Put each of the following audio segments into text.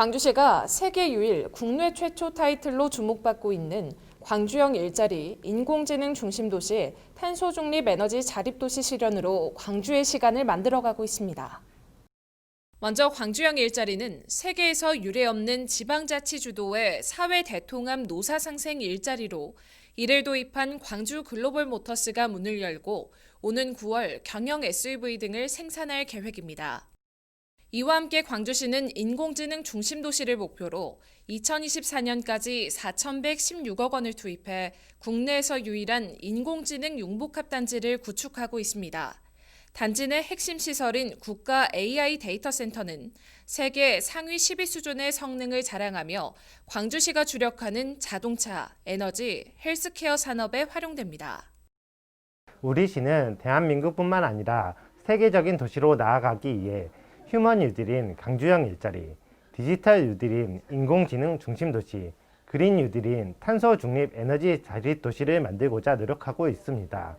광주시가 세계 유일 국내 최초 타이틀로 주목받고 있는 광주형 일자리 인공지능 중심 도시 탄소 중립 에너지 자립 도시 실현으로 광주의 시간을 만들어가고 있습니다. 먼저 광주형 일자리는 세계에서 유례없는 지방자치 주도의 사회 대통합 노사 상생 일자리로 이를 도입한 광주 글로벌 모터스가 문을 열고 오는 9월 경영 SUV 등을 생산할 계획입니다. 이와 함께 광주시는 인공지능 중심 도시를 목표로 2024년까지 4,116억 원을 투입해 국내에서 유일한 인공지능 융복합 단지를 구축하고 있습니다. 단지 내 핵심 시설인 국가 AI 데이터 센터는 세계 상위 10위 수준의 성능을 자랑하며 광주시가 주력하는 자동차, 에너지, 헬스케어 산업에 활용됩니다. 우리 시는 대한민국뿐만 아니라 세계적인 도시로 나아가기 위해 휴먼 유딜인 강주형 일자리, 디지털 유딜인 인공지능 중심 도시, 그린 유딜인 탄소 중립 에너지 자립 도시를 만들고자 노력하고 있습니다.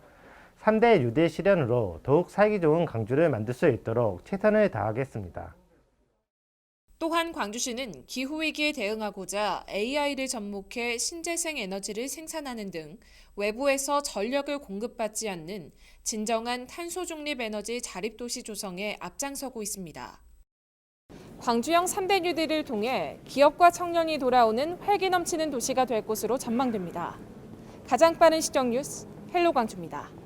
3대 유딜 실현으로 더욱 살기 좋은 광주를 만들 수 있도록 최선을 다하겠습니다. 또한 광주시는 기후위기에 대응하고자 AI를 접목해 신재생 에너지를 생산하는 등 외부에서 전력을 공급받지 않는 진정한 탄소 중립 에너지 자립 도시 조성에 앞장서고 있습니다. 광주형 3대 뉴딜을 통해 기업과 청년이 돌아오는 활기 넘치는 도시가 될 것으로 전망됩니다. 가장 빠른 시정 뉴스 헬로 광주입니다.